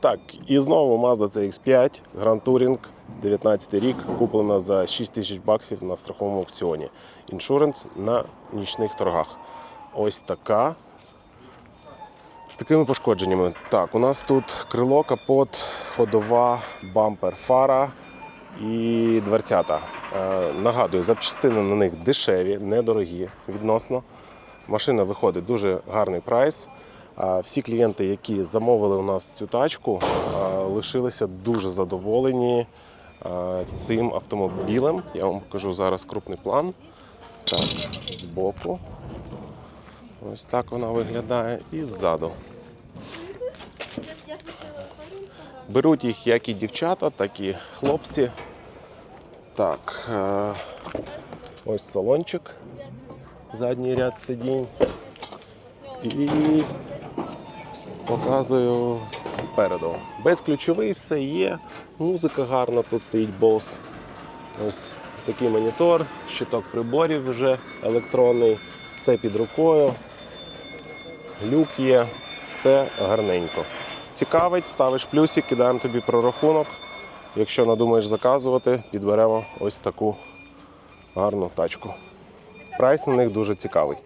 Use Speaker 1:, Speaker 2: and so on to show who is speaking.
Speaker 1: Так, і знову Mazda CX5 Grand Touring, 19 рік, куплена за 6 тисяч баксів на страховому аукціоні. Іншуренс на нічних торгах. Ось така. З такими пошкодженнями. Так, у нас тут крило, капот, ходова, бампер, фара і дверцята. Е, нагадую, запчастини на них дешеві, недорогі відносно. Машина виходить дуже гарний прайс. Всі клієнти, які замовили у нас цю тачку, лишилися дуже задоволені цим автомобілем. Я вам покажу зараз крупний план. Так, збоку. Ось так вона виглядає. І ззаду. Беруть їх як і дівчата, так і хлопці. Так, е, ось салончик, задній ряд сидінь. І показую спереду. Безключовий все є, музика гарна, тут стоїть Bose. Ось такий монітор, щиток приборів вже електронний, все під рукою. Люк є, все гарненько. Цікавить, ставиш плюсик, кидаємо тобі прорахунок. Якщо надумаєш заказувати, підберемо ось таку гарну тачку. Прайс на них дуже цікавий.